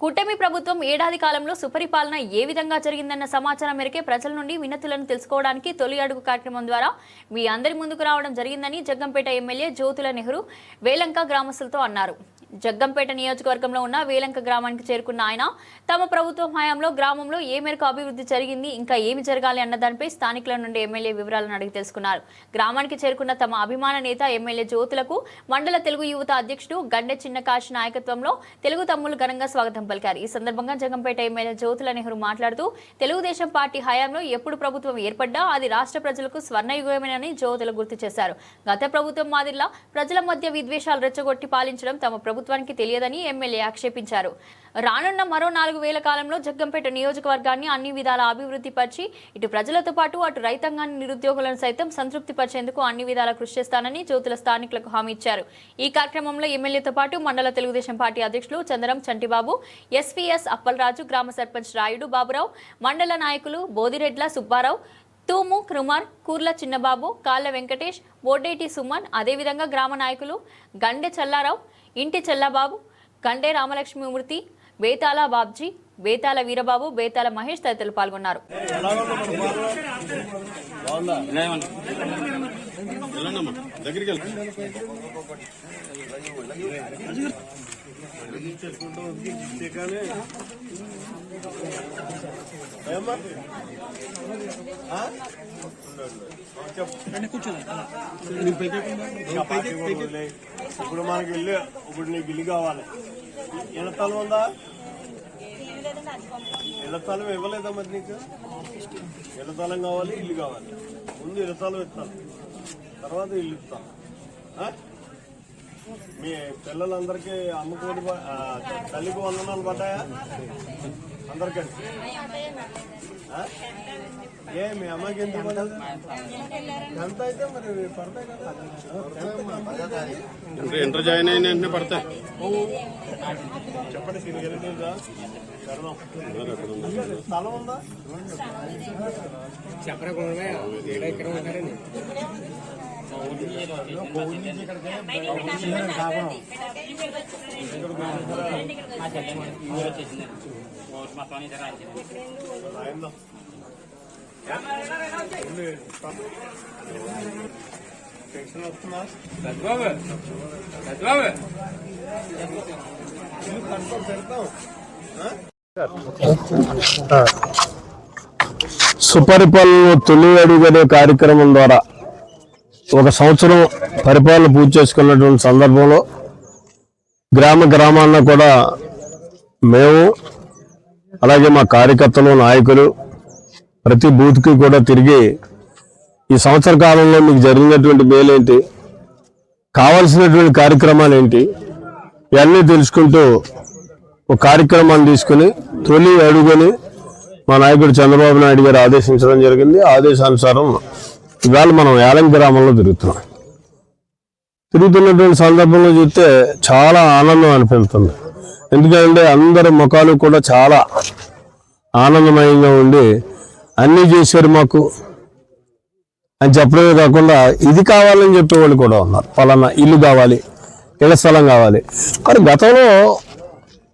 కూటమి ప్రభుత్వం ఏడాది కాలంలో సుపరిపాలన ఏ విధంగా జరిగిందన్న సమాచారం మేరకే ప్రజల నుండి వినతులను తెలుసుకోవడానికి తొలి అడుగు కార్యక్రమం ద్వారా మీ అందరి ముందుకు రావడం జరిగిందని జగ్గంపేట ఎమ్మెల్యే జ్యోతుల నెహ్రూ వేలంక గ్రామస్తులతో అన్నారు. జగ్గంపేట నియోజకవర్గంలో ఉన్న వేలంక గ్రామానికి చేరుకున్న ఆయన తమ ప్రభుత్వం హయాంలో గ్రామంలో ఏ మేరకు అభివృద్ధి జరిగింది ఇంకా ఏమి జరగాలి అన్న దానిపై స్థానికుల నుండి ఎమ్మెల్యే వివరాలను అడిగి తెలుసుకున్నారు. గ్రామానికి చేరుకున్న తమ అభిమాన నేత ఎమ్మెల్యే జ్యోతులకు మండల తెలుగు యువత అధ్యక్షుడు గండె చిన్నకాశి నాయకత్వంలో తెలుగు తమ్ములు ఘనంగా స్వాగతం పలికారు. ఈ సందర్భంగా జగంపేట ఎమ్మెల్యే జ్యోతుల నెహ్రూ మాట్లాడుతూ తెలుగుదేశం పార్టీ హయాంలో ఎప్పుడు ప్రభుత్వం ఏర్పడ్డా అది రాష్ట్ర ప్రజలకు స్వర్ణయుగమేనని జ్యోతులు గుర్తు చేశారు. గత ప్రభుత్వం మాదిరిలా ప్రజల మధ్య విద్వేషాలు రెచ్చగొట్టి పాలించడం తమ ప్రభుత్వానికి తెలియదని ఎమ్మెల్యే ఆక్షేపించారు. రానున్న మరో నాలుగు వేల కాలంలో జగ్గంపేట నియోజకవర్గాన్ని అన్ని విధాల అభివృద్ధి పరిచి ఇటు ప్రజలతో పాటు అటు రైతాంగాన్ని నిరుద్యోగులను సైతం సంతృప్తి పరిచేందుకు అన్ని విధాల కృషి చేస్తానని జ్యోతుల స్థానికులకు హామీ ఇచ్చారు. ఈ కార్యక్రమంలో ఎమ్మెల్యేతో పాటు మండల తెలుగుదేశం పార్టీ అధ్యక్షులు చందరం చంటిబాబు ఎస్వీఎస్ అప్పలరాజు గ్రామ సర్పంచ్ రాయుడు బాబురావు మండల నాయకులు బోదిరెడ్ల సుబ్బారావు తూము కృమార్ కూర్ల చిన్నబాబు కాళ్ళ వెంకటేష్ బోడేటి సుమన్ అదేవిధంగా గ్రామ నాయకులు గండె చల్లారావు ఇంటి చెల్లబాబు గండే రామలక్ష్మీమూర్తి బేతాల బాబ్జీ బేతాల వీరబాబు బేతాల మహేష్ తదితరులు పాల్గొన్నారు. దగ్గరికి వెళ్ళి ఇప్పుడు మనకి ఇల్లు ఇప్పుడు నీకు ఇల్లు కావాలి ఇళ్ళ స్థలం ఉందా ఇళ్ళ స్థలం ఇవ్వలేదా మరి నీకు ఇళ్ళ స్థలం కావాలి ఇల్లు కావాలి ముందు ఇళ్ళ స్థలం ఇస్తాను తర్వాత ఇల్లు ఇస్తాను మీ పిల్లలందరికీ అమ్మకోడి తల్లికి వందనాలు పడ్డాయా అందరికండి? ఏ మీ అమ్మకి ఎందుకు ఎంత అయితే మరి పడతాయి కదా? ఇంటర్ జాయిన్ అయిన వెంటనే పడతాయి. చెప్పండి సీనియర్ స్థలం ఉందా? రాయందా పెన్షన్ వస్తుందా సుపరిపాలన తొలి అడుగు అనే కార్యక్రమం ద్వారా ఒక సంవత్సరం పరిపాలన పూర్తి చేసుకున్నటువంటి సందర్భంలో గ్రామ గ్రామాన్న కూడా మేము అలాగే మా కార్యకర్తలు నాయకులు ప్రతి బూత్కి కూడా తిరిగి ఈ సంవత్సర కాలంలో మీకు జరిగినటువంటి మేలేంటి కావాల్సినటువంటి కార్యక్రమాలు ఏంటి ఇవన్నీ తెలుసుకుంటూ ఒక కార్యక్రమాన్ని తీసుకుని తొలి అడుగుని మా నాయకుడు చంద్రబాబు నాయుడు గారు ఆదేశించడం జరిగింది. ఆదేశానుసారం ఇవాళ మనం యాలం గ్రామంలో తిరుగుతున్నాం. తిరుగుతున్నటువంటి సందర్భంలో చూస్తే చాలా ఆనందం అనిపిస్తుంది. ఎందుకంటే అందరి ముఖాలు కూడా చాలా ఆనందమయంగా ఉండి అన్నీ చేశారు మాకు అని చెప్పడమే కాకుండా ఇది కావాలని చెప్పేవాళ్ళు కూడా ఉన్నారు. పలానా ఇల్లు కావాలి ఇళ్ళ స్థలం కావాలి. కానీ గతంలో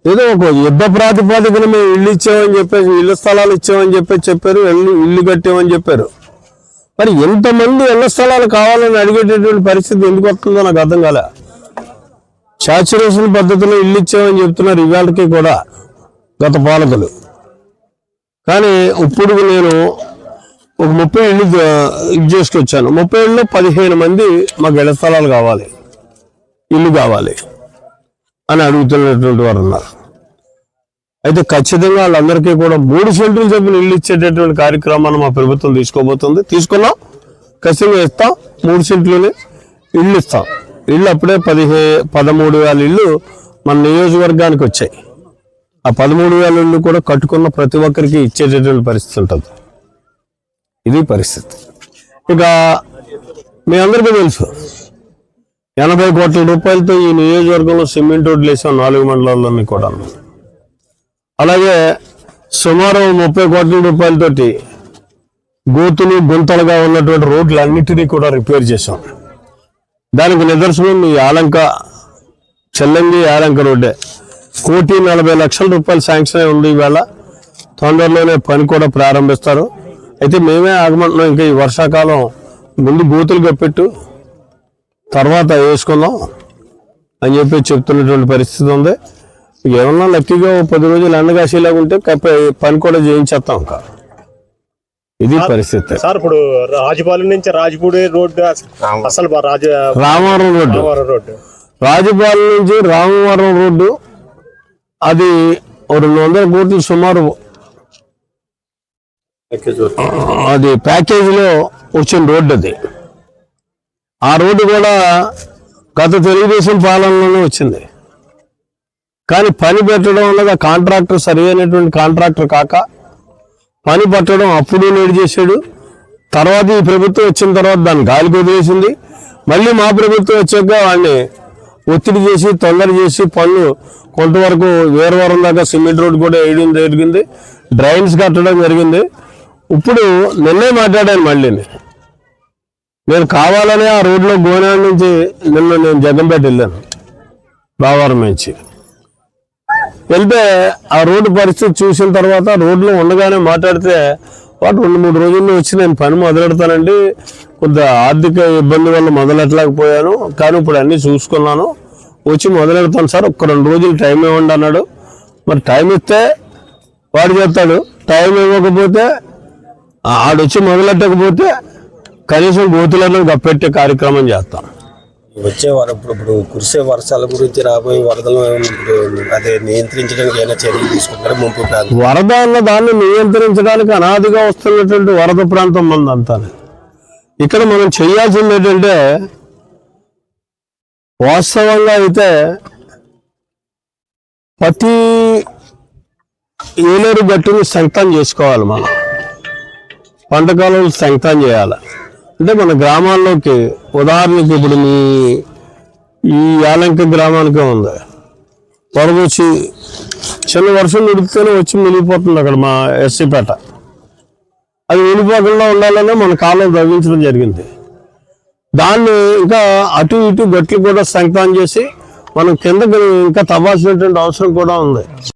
ఏదో ఒక యుద్ధ ప్రాతిపదికన మేము ఇల్లు ఇచ్చామని చెప్పేసి ఇళ్ళ స్థలాలు ఇచ్చామని చెప్పేసి చెప్పారు ఇల్లు ఇల్లు కట్టామని చెప్పారు. మరి ఎంతమంది ఇళ్ళ స్థలాలు కావాలని అడిగేటటువంటి పరిస్థితి ఎందుకు వస్తుందో నాకు అర్థం కాలే. సాచురేషన్ పద్ధతిలో ఇల్లు ఇచ్చామని చెప్తున్నారు ఇవాళకి కూడా గత పాలకులు. కానీ ఇప్పుడు నేను ఒక ముప్పై ఇళ్ళు ఇది ఇది చేసుకొచ్చాను. ముప్పై ఇళ్ళు పదిహేను మంది మాకు ఇళ్ళ స్థలాలు కావాలి? ఇల్లు కావాలి? అని అడుగుతున్నటువంటి వారు ఉన్నారు. అయితే ఖచ్చితంగా వాళ్ళందరికీ కూడా మూడు సెంట్లు చొప్పున ఇల్లు ఇచ్చేటటువంటి కార్యక్రమాన్ని మా ప్రభుత్వం తీసుకోబోతుంది. తీసుకున్నాం ఖచ్చితంగా ఇస్తాం మూడు సెంట్లోనే ఇల్లు ఇస్తాం. ఇల్లు అప్పుడే పదిహే పదమూడు వేల ఇల్లు మన నియోజకవర్గానికి వచ్చాయి. ఆ పదమూడు వేల ఇల్లు కూడా కట్టుకున్న ప్రతి ఒక్కరికి ఇచ్చేటటువంటి పరిస్థితి ఉంటుంది. ఇది పరిస్థితి. ఇక మీ అందరికీ తెలుసు ఎనభై కోట్ల రూపాయలతో ఈ నియోజకవర్గంలో సిమెంట్ రోడ్లు వేసాం నాలుగు మండలాల్లోని కూడా అలాగే సుమారు ముప్పై కోట్ల రూపాయలతోటి గోతులు గుంతలుగా ఉన్నటువంటి రోడ్లన్నిటినీ కూడా రిపేర్ చేశాం. దానికి నిదర్శనం ఈ ఆలంక చెల్లంగి ఆలంక రోడ్డే. కోటి నలభై లక్షల రూపాయలు శాంక్షన్ అయి ఉంది ఈవేళ తొందరలోనే పని కూడా ప్రారంభిస్తారు. అయితే మేమే ఆగమంటున్నాం ఇంకా ఈ వర్షాకాలం ముందు గోతులు కప్పెట్టు తర్వాత వేసుకుందాం అని చెప్పి చెప్తున్నటువంటి పరిస్థితి ఉంది. ఏమన్నా లక్కీగా ఓ పది రోజులు ఎండగాసేలాగా ఉంటే పని కూడా చేయించేస్తాం ఇంకా. ఇది పరిస్థితి. సార్ ఇప్పుడు రాజపాలెం నుంచి రాజపూడి రోడ్డు అసలు బా- రాజ రామవరం రోడ్డు. రామవరం రోడ్డు. రాజపాలెం నుంచి రామవరం రోడ్డు అది రెండు వందల కోట్లు సుమారు. అది ప్యాకేజీలో వచ్చిన రోడ్డు అది. ఆ రోడ్డు కూడా గత తెలుగుదేశం పాలనలోనే వచ్చింది. కానీ పని పెట్టడం అన్నది కాంట్రాక్టర్ సరి అయినటువంటి కాంట్రాక్టర్ కాక పని పట్టడం అప్పుడు నేడు చేశాడు. తర్వాత ఈ ప్రభుత్వం వచ్చిన తర్వాత దాన్ని గాలికి వదిలేసింది. మళ్ళీ మా ప్రభుత్వం వచ్చాక వాడిని ఒత్తిడి చేసి తొందర చేసి పనులు కొంతవరకు వేరవరం దాకా సిమెంట్ రోడ్ కూడా వేయడం జరిగింది. డ్రైన్స్ కట్టడం జరిగింది. ఇప్పుడు నిన్నే మాట్లాడాను మళ్ళీ నేను కావాలనే ఆ రోడ్లో గోనాడు నుంచి నిన్న నేను జగన్పేట వెళ్ళాను. బావారం నుంచి. వెళ్తే ఆ రోడ్డు పరిస్థితి చూసిన తర్వాత రోడ్లో ఉండగానే మాట్లాడితే వాటి రెండు మూడు రోజుల్లో వచ్చి నేను పని మొదలెడతానండి. కొంత ఆర్థిక ఇబ్బంది వల్ల మొదలెట్టలేకపోయాను. కానీ ఇప్పుడు అన్నీ చూసుకున్నాను. వచ్చి మొదలెడతాను సార్. ఒక్క రెండు రోజులు టైం ఇవ్వండి అన్నాడు. మరి టైం ఇస్తే వాడు చెప్తాడు టైం ఇవ్వకపోతే ఆడొచ్చి మొదలెట్టకపోతే కనీసం గోతులను గప్పెట్టే కార్యక్రమం చేస్తాను వచ్చే వారు ఇప్పుడు ఇప్పుడు కురిసే వర్షాల గురించి రాబోయే వరదలు ఇప్పుడు అదే నియంత్రించడానికి ఏమైనా చర్యలు తీసుకుంటారు ముంపు ప్రాంతం? వరద అన్న దాన్ని నియంత్రించడానికి అనాదిగా వస్తున్నటువంటి వరద ప్రాంతం మందంతా ఇక్కడ మనం చేయాల్సింది ఏంటంటే వాస్తవంగా అయితే ప్రతి ఏలేరు గట్టుని సంకటం చేసుకోవాలి మనం. పంట కాలంలో చేయాలి. అంటే మన గ్రామాల్లోకి ఉదాహరణకి ఇప్పుడు మీ ఈ యాలంక గ్రామానికే ఉంది. వరద వచ్చి చిన్న వర్షం నిడితేనే వచ్చి మిలిగిపోతుంది అక్కడ మా ఎస్సీపేట అది వెళ్ళిపోకుండా ఉండాలనే మన కాలం తగ్గించడం జరిగింది. దాన్ని ఇంకా అటు ఇటు గట్లు కూడా సంకటం చేసి మనం కిందకి ఇంకా తవ్వాల్సినటువంటి అవసరం కూడా ఉంది.